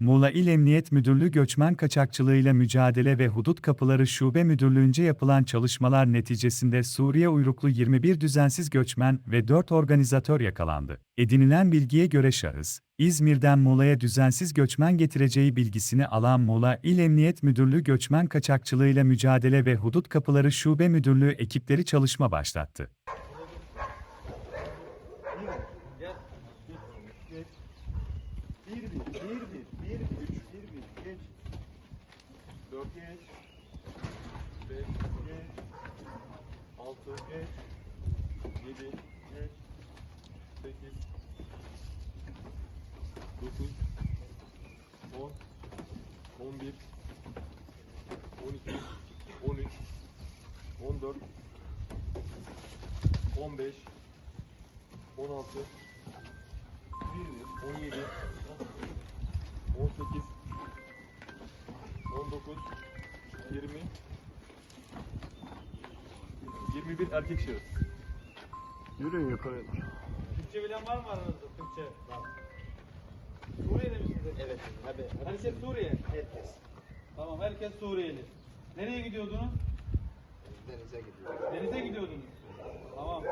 Muğla İl Emniyet Müdürlüğü Göçmen Kaçakçılığıyla Mücadele ve Hudut Kapıları Şube Müdürlüğü'nce yapılan çalışmalar neticesinde Suriye uyruklu 21 düzensiz göçmen ve 4 organizatör yakalandı. Edinilen bilgiye göre şahıs, İzmir'den Muğla'ya düzensiz göçmen getireceği bilgisini alan Muğla İl Emniyet Müdürlüğü Göçmen Kaçakçılığıyla Mücadele ve Hudut Kapıları Şube Müdürlüğü ekipleri çalışma başlattı. Bir bir, bir bir, üç, bir bir, geç. Dört geç. Beş geç. Altı geç. Yedi geç. Sekiz. Dokuz. On. On bir. On iki. On üç. On dört. On beş. On altı. 17 18 20 21 erkek şahıs. Yürüyün yukarı. Türkçe bilen var mı aranızda? Türkçe. Suriye'de misiniz? Evet, abi. Herkes Suriye. Herkes Tamam, herkes Suriyeli. Nereye gidiyordunuz? denize gidiyor. Denize gidiyordunuz. Tamam.